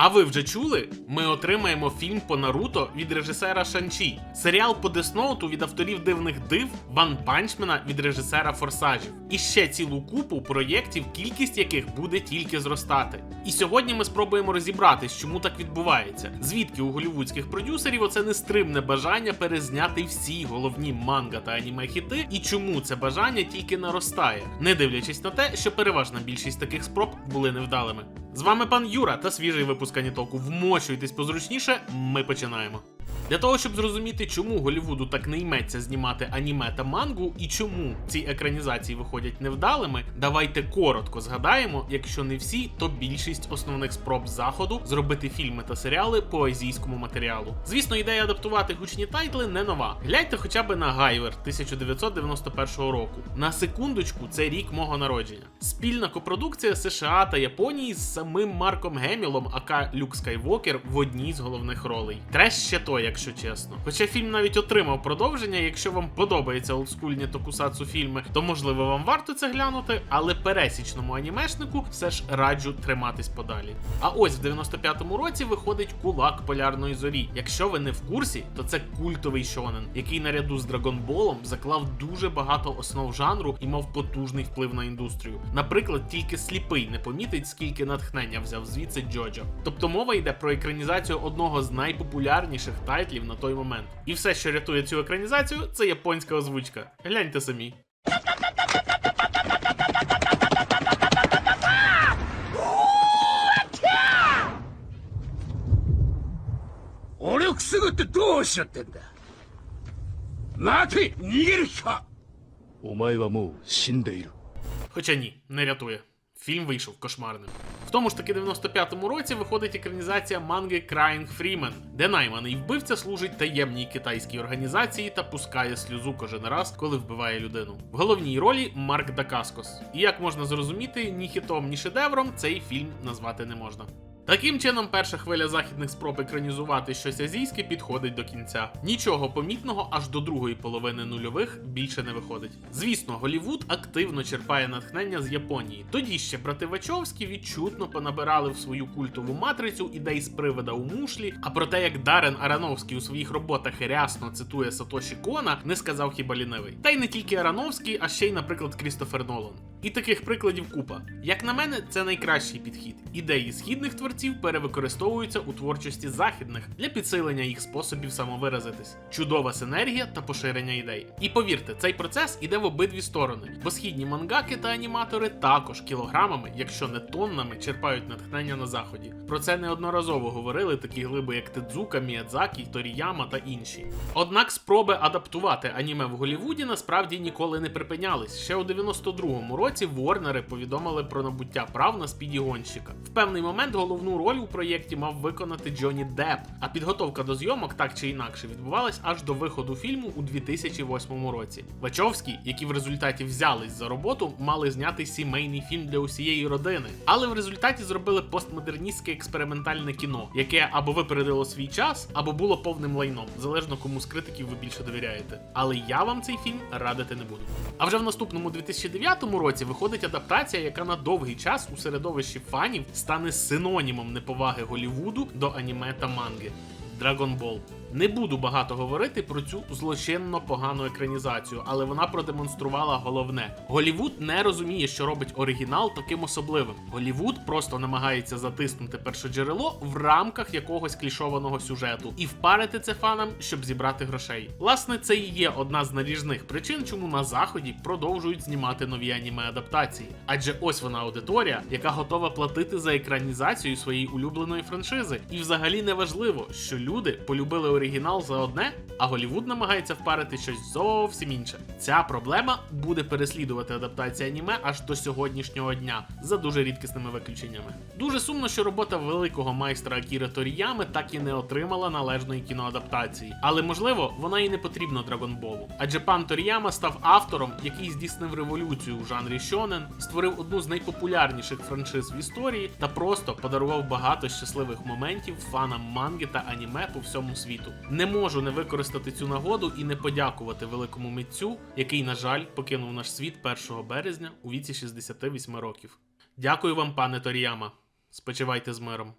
А ви вже чули? Ми отримаємо фільм по Наруто від режисера Шанчі, серіал по Десноуту від авторів дивних див, Ван Панчмена від режисера Форсажів. І ще цілу купу проєктів, кількість яких буде тільки зростати. І сьогодні ми спробуємо розібратись, чому так відбувається, звідки у голівудських продюсерів оце нестримне бажання перезняти всі головні манга та аніме хіти, і чому це бажання тільки наростає, не дивлячись на те, що переважна більшість таких спроб були невдалими. З вами пан Юра та свіжий випуск Анітоку. Вмощуйтесь позручніше. Ми починаємо. Для того, щоб зрозуміти, чому Голівуду так не йметься знімати аніме та мангу, і чому ці екранізації виходять невдалими, давайте коротко згадаємо, якщо не всі, то більшість основних спроб заходу зробити фільми та серіали по азійському матеріалу. Звісно, ідея адаптувати гучні тайтли не нова. Гляньте хоча б на Гайвер 1991 року. На секундочку, це рік мого народження. Спільна копродукція США та Японії з самим Марком Гемілом, ака Люк Скайвокер в одній з головних ролей. Треш ще той, якщо чесно. Хоча фільм навіть отримав продовження. Якщо вам подобаються олдскульні токусацу фільми, то можливо вам варто це глянути, але пересічному анімешнику все ж раджу триматись подалі. А ось в 95-му році виходить кулак полярної зорі. Якщо ви не в курсі, то це культовий шонен, який наряду з Драгонболом заклав дуже багато основ жанру і мав потужний вплив на індустрію. Наприклад, тільки сліпий не помітить, скільки натхнення взяв звідси Джоджо. Тобто мова йде про екранізацію одного з найпопулярніших тайтлів тайтлів на той момент. І все, що рятує цю екранізацію, це японська озвучка. Гляньте самі. Хоча ні, не рятує. Фільм вийшов кошмарним. В тому ж таки 95-му році виходить екранізація манги Crying Freeman, де найманий вбивця служить таємній китайській організації та пускає сльозу кожен раз, коли вбиває людину. В головній ролі Марк Дакаскос. І як можна зрозуміти, ні хітом, ні шедевром цей фільм назвати не можна. Таким чином, перша хвиля західних спроб екранізувати щось азійське підходить до кінця. Нічого помітного аж до другої половини нульових більше не виходить. Звісно, Голівуд активно черпає натхнення з Японії. Тоді ще брати Вачовські відчутно понабирали в свою культову матрицю ідей з привода у мушлі. А про те, як Дарен Арановський у своїх роботах рясно цитує Сатоші Кона, не сказав хіба лінивий. Та й не тільки Арановський, а ще й, наприклад, Крістофер Нолан. І таких прикладів купа. Як на мене, це найкращий підхід. Ідеї східних творців перевикористовуються у творчості західних для підсилення їх способів самовиразитись. Чудова синергія та поширення ідей. І повірте, цей процес іде в обидві сторони, бо східні мангаки та аніматори також кілограмами, якщо не тоннами, черпають натхнення на заході. Про це неодноразово говорили такі глиби, як Тедзука, Міядзакі, Торіяма та інші. Однак спроби адаптувати аніме в Голівуді насправді ніколи не припинялись. Ще у 92-му році Ворнери повідомили про набуття прав на спіді гонщика. В певний момент головну роль у проєкті мав виконати Джонні Депп, а підготовка до зйомок так чи інакше відбувалась аж до виходу фільму у 2008 році. Вачовські, які в результаті взялись за роботу, мали зняти сімейний фільм для усієї родини, але в результаті зробили постмодерністське експериментальне кіно, яке або випередило свій час, або було повним лайном, залежно кому з критиків ви більше довіряєте. Але я вам цей фільм радити не буду. А вже в наступному 2009 році виходить адаптація, яка на довгий час у середовищі фанів стане синонімом неповаги Голівуду до аніме та манги. Dragon Ball. Не буду багато говорити про цю злочинно погану екранізацію, але вона продемонструвала головне: Голівуд не розуміє, що робить оригінал таким особливим. Голівуд просто намагається затиснути першоджерело в рамках якогось клішованого сюжету і впарити це фанам, щоб зібрати грошей. Власне, це і є одна з наріжних причин, чому на заході продовжують знімати нові аніме адаптації. Адже ось вона аудиторія, яка готова платити за екранізацію своєї улюбленої франшизи. І взагалі не важливо, що люди полюбили оригінал за одне, а Голівуд намагається впарити щось зовсім інше. Ця проблема буде переслідувати адаптація аніме аж до сьогоднішнього дня за дуже рідкісними виключеннями. Дуже сумно, що робота великого майстра Акіри Торіями так і не отримала належної кіноадаптації. Але можливо, вона і не потрібна Драгонболу. Адже пан Торіяма став автором, який здійснив революцію у жанрі шонен, створив одну з найпопулярніших франшиз в історії та просто подарував багато щасливих моментів фанам манги та аніме по всьому світу. Не можу не використати цю нагоду і не подякувати великому митцю, який, на жаль, покинув наш світ 1 березня у віці 68 років. Дякую вам, пане Торіяма. Спочивайте з миром.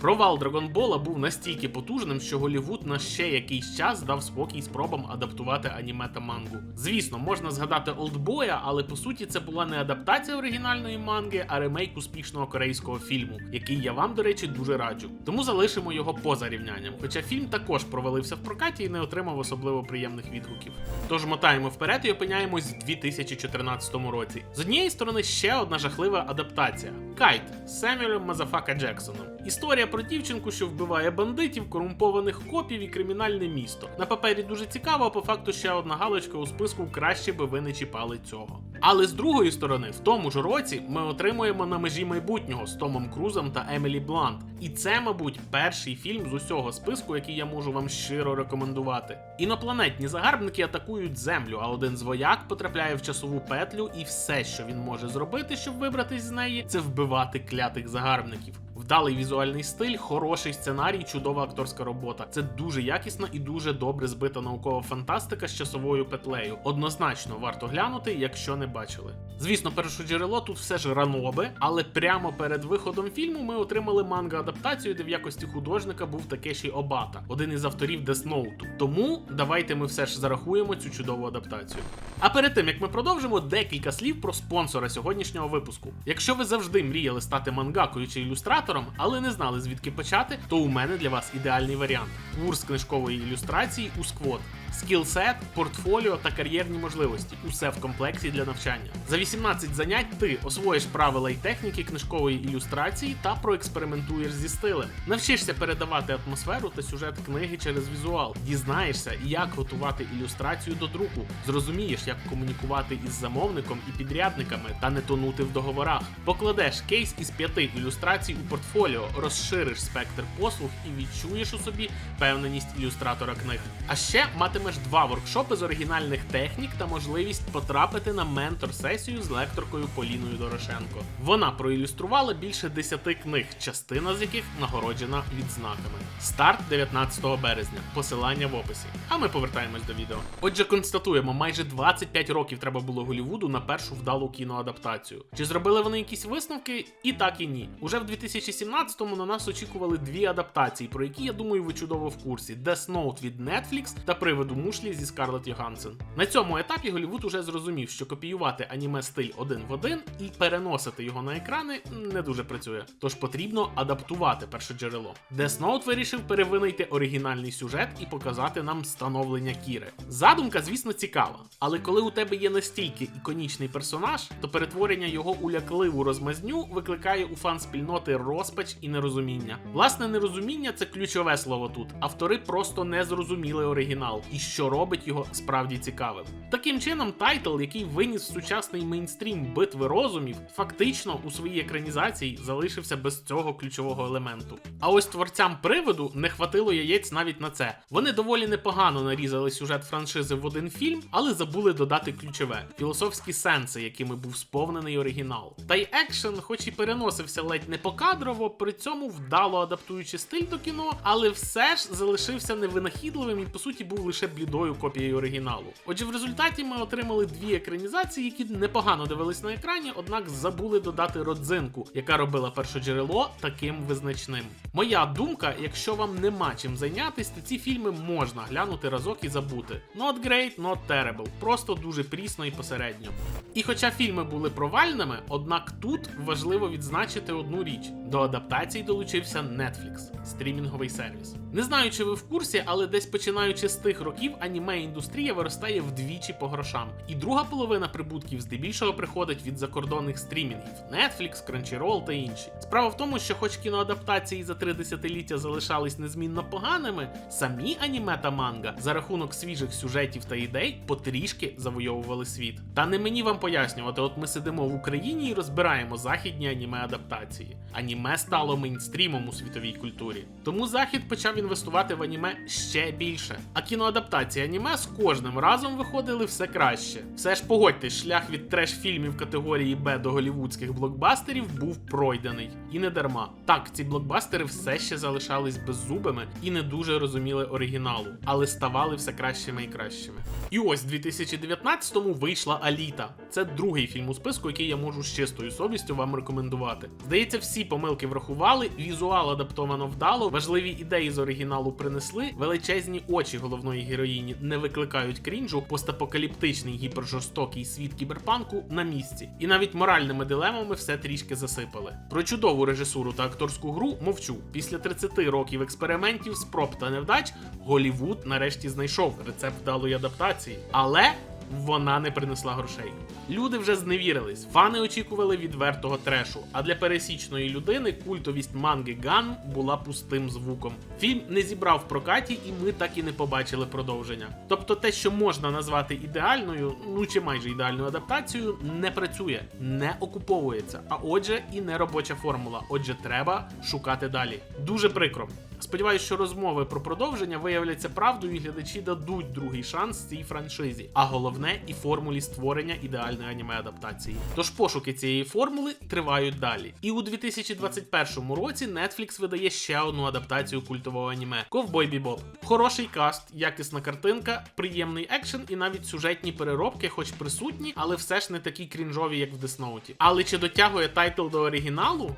Провал Драгонбола був настільки потужним, що Голівуд на ще якийсь час дав спокій спробам адаптувати аніме та мангу. Звісно, можна згадати Олдбоя, але по суті це була не адаптація оригінальної манги, а ремейк успішного корейського фільму, який я вам, до речі, дуже раджу. Тому залишимо його поза рівнянням. Хоча фільм також провалився в прокаті і не отримав особливо приємних відгуків. Тож мотаємо вперед і опиняємось в 2014 році. З однієї сторони, ще одна жахлива адаптація: Кайт з Семюелем Мазафака Джексоном. Історія про дівчинку, що вбиває бандитів, корумпованих копів і кримінальне місто. На папері дуже цікаво, а по факту ще одна галочка у списку краще би ви не чіпали цього. Але з другої сторони, в тому ж році ми отримуємо на межі майбутнього з Томом Крузом та Емілі Блант. І це, мабуть, перший фільм з усього списку, який я можу вам щиро рекомендувати. Інопланетні загарбники атакують землю, а один з вояк потрапляє в часову петлю, і все, що він може зробити, щоб вибратись з неї, це вбивати клятих загарбників. Вдалий візуальний стиль, хороший сценарій, чудова акторська робота. Це дуже якісна і дуже добре збита наукова фантастика з часовою петлею. Однозначно варто глянути, якщо не бачили. Звісно, перше джерело тут все ж ранобе, але прямо перед виходом фільму ми отримали манга-адаптацію, де в якості художника був Такеші Обата, один із авторів Note. Тому давайте ми все ж зарахуємо цю чудову адаптацію. А перед тим як ми продовжимо, декілька слів про спонсора сьогоднішнього випуску. Якщо ви завжди мріяли стати мангакою чи ілюстратором, але не знали звідки почати, то у мене для вас ідеальний варіант: курс книжкової ілюстрації у сквот. Скілсет, портфоліо та кар'єрні можливості усе в комплекті для навчання. За 18 занять ти освоїш правила й техніки книжкової ілюстрації та проекспериментуєш зі стилем. Навчишся передавати атмосферу та сюжет книги через візуал, дізнаєшся, як готувати ілюстрацію до друку, зрозумієш, як комунікувати із замовником і підрядниками та не тонути в договорах. Покладеш кейс із п'яти ілюстрацій у портфоліо, розшириш спектр послуг і відчуєш у собі впевненість ілюстратора книг. А ще матимеш два воркшопи з оригінальних технік та можливість потрапити на ментор-сесію з лекторкою Поліною Дорошенко. Вона проілюструвала більше 10 книг, частина з яких нагороджена відзнаками. Старт 19 березня. Посилання в описі. А ми повертаємось до відео. Отже, констатуємо, майже 25 років треба було Голівуду на першу вдалу кіноадаптацію. Чи зробили вони якісь висновки? І так і ні. Уже в 2017-му на нас очікували дві адаптації, про які я думаю, ви чудово в курсі: Death Note від Netflix та приводу мушлі зі Скарлетт Йохансен. На цьому етапі Голівуд уже зрозумів, що копіювати аніме стиль один в один і переносити його на екрани не дуже працює. Тож потрібно адаптувати перше джерело. Death Note вирішив перевинайти оригінальний сюжет і показати нам становлення Кіри. Задумка, звісно, цікава, але коли у тебе є настільки іконічний персонаж, то перетворення його у лякливу розмазню викликає у фан-спільноти розпач і нерозуміння. Власне, нерозуміння це ключове слово тут. Автори просто не зрозуміли оригінал і що робить його справді цікавим. Таким чином, тайтл, який виніс сучасний мейнстрім битви розумів, фактично у своїй екранізації залишився без цього ключового елементу. А ось творцям приводу не хватило яєць навіть на це. Вони доволі непогано нарізали сюжет франшизи в один фільм, але забули додати ключове філософські сенси, якими був сповнений оригінал. Та й екшен, хоч і переносився ледь не покадрово, при цьому вдало адаптуючи стиль до кіно, але все ж залишився невинахідливим і по суті був лише блідою копією оригіналу. Отже, в результаті ми отримали дві екранізації, які непогано дивились на екрані, однак забули додати родзинку, яка робила перше джерело таким визначним. Моя думка, якщо вам нема чим зайнятись, то ці фільми можна глянути разок і забути. Not great, not terrible. Просто дуже прісно і посередньо. І хоча фільми були провальними, однак тут важливо відзначити одну річ: до адаптації долучився Netflix, стрімінговий сервіс. Не знаю, чи ви в курсі, але десь починаючи з тих років аніме індустрія виростає вдвічі по грошам. І друга половина прибутків здебільшого приходить від закордонних стрімінгів Netflix, Crunchyroll та інші. Справа в тому, що хоч кіноадаптації за три десятиліття залишались незмінно поганими, самі аніме та манга за рахунок свіжих сюжетів та ідей потрішки завойовували світ. Та не мені вам пояснювати, от ми сидимо в Україні і розбираємо західні аніме адаптації. Аніме стало мейнстрімом у світовій культурі. Тому захід почав інвестувати в аніме ще більше. А кіноадаптації аніме з кожним разом виходили все краще. Все ж погодьтесь, шлях від треш-фільмів категорії Б до голівудських блокбастерів був пройдений. І не дарма. Так, ці блокбастери все ще залишались беззубими і не дуже розуміли оригіналу, але ставали все кращими і кращими. І ось в 2019-му вийшла Аліта. Це другий фільм у списку, який я можу з чистою совістю вам рекомендувати. Здається, всі помилки врахували, візуал адаптовано вдало, важливі ідеї з оригіналу принесли, величезні очі головної героїні не викликають крінжу, постапокаліптичний гіпержорстокий світ кіберпанку на місці. І навіть моральними дилемами все трішки засипали. Про чудову режисуру та акторську гру мовчу. Після 30 років експериментів, спроб та невдач, Голівуд нарешті знайшов рецепт вдалої адаптації. Але вона не принесла грошей. Люди вже зневірились, фани очікували відвертого трешу. А для пересічної людини культовість манги Ган була пустим звуком. Фільм не зібрав в прокаті, і ми так і не побачили продовження. Тобто, те, що можна назвати ідеальною, ну чи майже ідеальною адаптацією, не працює, не окуповується. А отже, і не робоча формула. Отже, треба шукати далі. Дуже прикро. Сподіваюсь, що розмови про продовження виявляться правдою, і глядачі дадуть другий шанс цій франшизі, а головне і формулі створення ідеальної аніме адаптації. Тож пошуки цієї формули тривають далі. І у 2021 році Netflix видає ще одну адаптацію культового аніме Ковбой Бібоп. Хороший каст, якісна картинка, приємний екшен і навіть сюжетні переробки, хоч присутні, але все ж не такі крінжові, як в Десноуті. Але чи дотягує тайтл до оригіналу?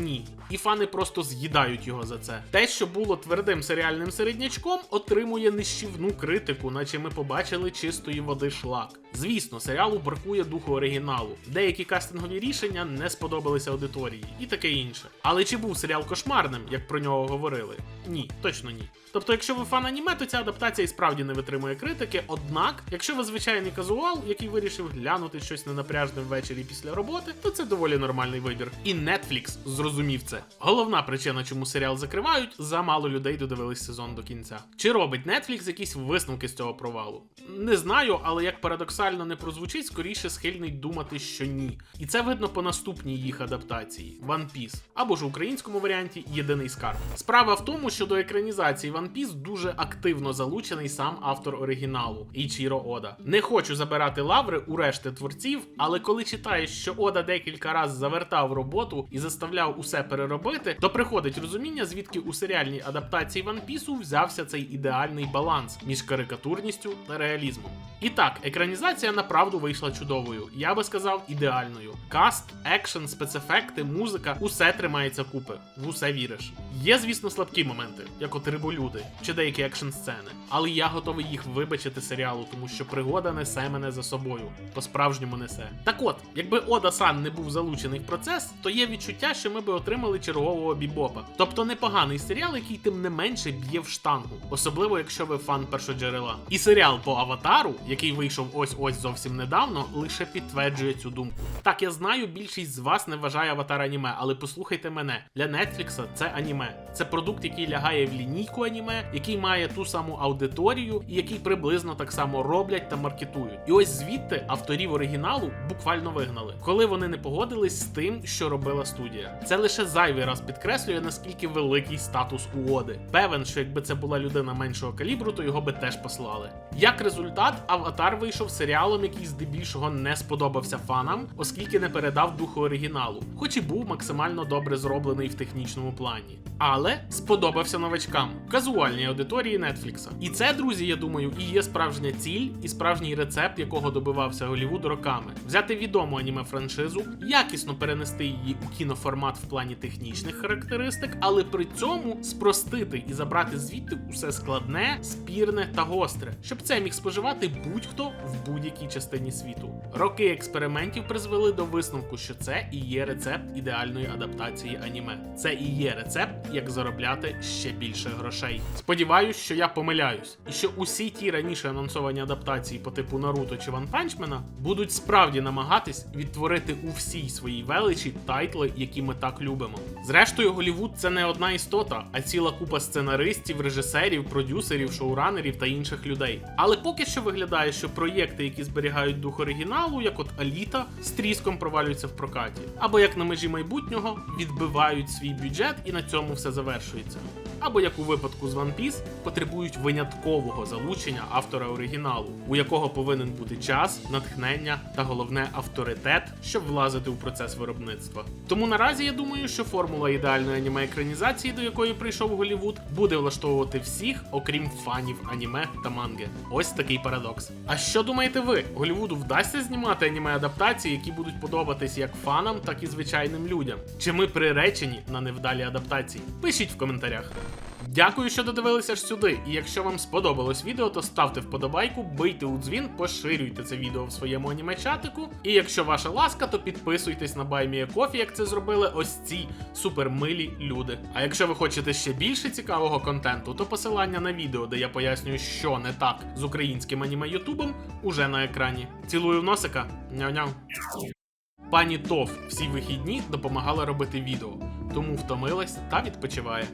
Ні. І фани просто з'їдають його за це. Те, що було твердим серіальним середнячком, отримує нищівну критику, наче ми побачили чистої води шлак. Звісно, серіалу бракує духу оригіналу. Деякі кастингові рішення не сподобалися аудиторії і таке інше. Але чи був серіал кошмарним, як про нього говорили? Ні, точно ні. Тобто, якщо ви фан аніме, то ця адаптація і справді не витримує критики. Однак, якщо ви звичайний казуал, який вирішив глянути щось ненапряжне ввечері після роботи, то це доволі нормальний вибір. І Netflix зрозумів це. Головна причина, чому серіал закривають, замало людей додивились сезон до кінця. Чи робить Netflix якісь висновки з цього провалу? Не знаю, але як парадоксально не прозвучить, скоріше схильний думати, що ні. І це видно по наступній їх адаптації One Piece. або ж в українському варіанті Єдиний скарб. Справа в тому, що до екранізації One Piece дуже активно залучений сам автор оригіналу Ічіро Ода. Не хочу забирати лаври у решти творців, але коли читаєш, що Ода декілька разів завертав роботу і заставляв усе переробити, то приходить розуміння, звідки у серіальній адаптації One Piece взявся цей ідеальний баланс між карикатурністю та реалізмом. І так, екранізація направду вийшла чудовою. Я би сказав, ідеальною. Каст, екшен, спецефекти, музика усе тримається купи. В усе віриш. Є, звісно, слабкі моменти, як от риболюди чи деякі екшн сцени, але я готовий їх вибачити серіалу, тому що пригода несе мене за собою. По-справжньому несе. Так от, якби Ода Сан не був залучений в процес, то є відчуття, що ми би отримали чергового бібопа. Тобто непоганий серіал, який тим не менше б'є в штангу, особливо якщо ви фан першоджерела. І серіал по аватару, який вийшов ось ось зовсім недавно, лише підтверджує цю думку. Так, я знаю, більшість з вас не вважає аватар аніме, але послухайте мене, для Нетфлікса це аніме. Це продукт, який лягає в лінійку аніме, який має ту саму аудиторію і який приблизно так само роблять та маркетують. І ось звідти авторів оригіналу буквально вигнали, коли вони не погодились з тим, що робила студія. Це лише зайвий раз підкреслює, наскільки великий статус у Оди. Певен, що якби це була людина меншого калібру, то його би теж послали. Як результат, аватар вийшов серіалом, який здебільшого не сподобався фанам, оскільки не передав духу оригіналу, хоч і був максимально добре зроблений в технічному плані. Але сподобався новачкам, казуальній аудиторії Нетфлікса. І це, друзі, я думаю, і є справжня ціль і справжній рецепт, якого добивався Голівуд роками. Взяти відому аніме франшизу, якісно перенести її у кіноформат в плані технічних характеристик, але при цьому спростити і забрати звідти усе складне, спірне та гостре, щоб це міг споживати будь-хто в будь-якій частині світу. Роки експериментів призвели до висновку, що це і є рецепт ідеальної адаптації аніме. Це і є рецепт, як заробляти ще більше грошей. Сподіваюсь, що я помиляюсь, і що усі ті раніше анонсовані адаптації по типу Наруто чи Ван Панчмена будуть справді намагатись відтворити у всій своїй величі тайтли, які ми так любимо. Зрештою, Голівуд це не одна істота, а ціла купа сценаристів, режисерів, продюсерів, шоуранерів та інших людей. Але поки що виглядає, що проєкти, які зберігають дух оригіналу, як от Аліта, з тріском провалюються в прокаті, або як на межі майбутнього відбивають свій бюджет і на цьому все завершується. Або як у випадку з One Piece, потребують виняткового залучення автора оригіналу, у якого повинен бути час, натхнення та головне авторитет, щоб влазити у процес виробництва. Тому наразі я думаю, що формула ідеальної аніме екранізації, до якої прийшов Голівуд, буде влаштовувати всіх, окрім фанів аніме та манги. Ось такий парадокс. А що думаєте ви? Голівуду вдасться знімати аніме адаптації, які будуть подобатись як фанам, так і звичайним людям? Чи ми приречені на невдалі адаптації? Пишіть в коментарях. Дякую, що додивилися аж сюди. І якщо вам сподобалось відео, то ставте вподобайку, бийте у дзвін, поширюйте це відео в своєму аніме-чатику. І якщо ваша ласка, то підписуйтесь на BuyMeACoffee, як це зробили ось ці супермилі люди. А якщо ви хочете ще більше цікавого контенту, то посилання на відео, де я пояснюю, що не так з українським аніме Ютубом, уже на екрані. Цілую в носика. Няу-няу. Пані Тов всі вихідні допомагала робити відео, тому втомилась та відпочиває.